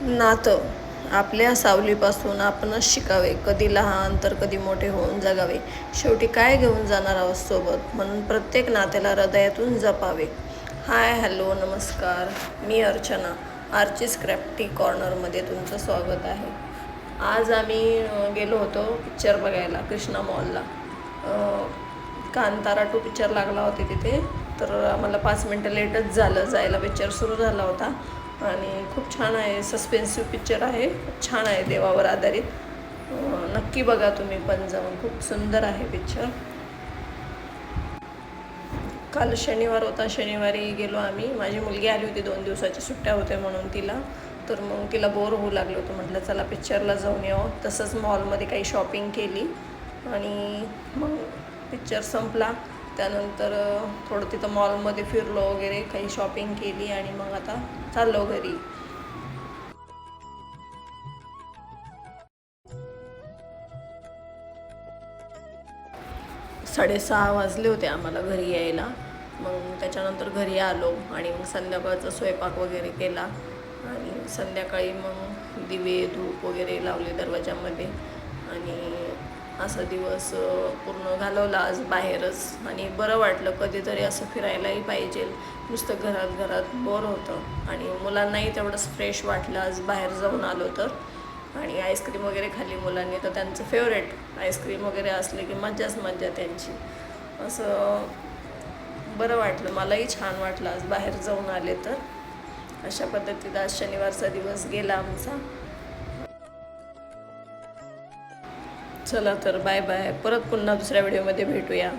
नातं. आपल्या सावलीपासून आपणच शिकावे. कधी लहान तर कधी मोठे होऊन जगावे. शेवटी काय घेऊन जाणार आहोत सोबत? म्हणून प्रत्येक नात्याला हृदयातून जपावे. हाय हॅलो नमस्कार. मी अर्चना. आर्चिस क्राफ्टी कॉर्नरमध्ये तुमचं स्वागत आहे. आज आम्ही गेलो होतो पिक्चर बघायला कृष्णा मॉलला. कांतारा टू पिक्चर लागला होते तिथे. तर आम्हाला पाच मिनटं लेटच झालं जायला. पिक्चर सुरू झाला होता. आणि खूप छान आहे. सस्पेन्सिव्ह पिक्चर आहे. छान आहे देवावर आधारित. नक्की बघा तुम्ही पण जाऊन. खूप सुंदर आहे पिक्चर. काल शनिवार होता. शनिवारी गेलो आम्ही. माझी मुलगी आली होती. दोन दिवसाच्या सुट्ट्या होत्या म्हणून तिला. तर मग तिला बोर होऊ लागलं होतं. म्हटलं चला पिक्चरला जाऊन यावं तसंच मॉलमध्ये काही शॉपिंग केली. आणि मग पिक्चर संपला. त्यानंतर थोडं तिथं मॉलमध्ये फिरलो वगैरे काही शॉपिंग केली आणि मग आता चाललो घरी. साडेसहा वाजले होते आम्हाला घरी यायला. मग त्याच्यानंतर घरी आलो आणि मग संध्याकाळचा स्वयंपाक वगैरे केला. आणि संध्याकाळी मग दिवे धूप वगैरे लावले दरवाजामध्ये. आणि असा दिवस पूर्ण घालवला आज बाहेरच. आणि बरं वाटलं कधीतरी असं फिरायलाही पाहिजे. नुसतं घरात घरात बोर होतं. आणि मुलांनाही तेवढंच फ्रेश वाटलं आज बाहेर जाऊन आलो तर. आणि आईस्क्रीम वगैरे खाल्ली मुलांनी. तर त्यांचं फेवरेट आईस्क्रीम वगैरे असले की मज्जाच मज्जा त्यांची. असं बरं वाटलं. मलाही छान वाटलं आज बाहेर जाऊन आले तर. अशा पद्धतीत आज शनिवारचा दिवस गेला आमचा. चला तर बाय बाय. परत पुन्हा दुसऱ्या व्हिडिओमध्ये भेटूया.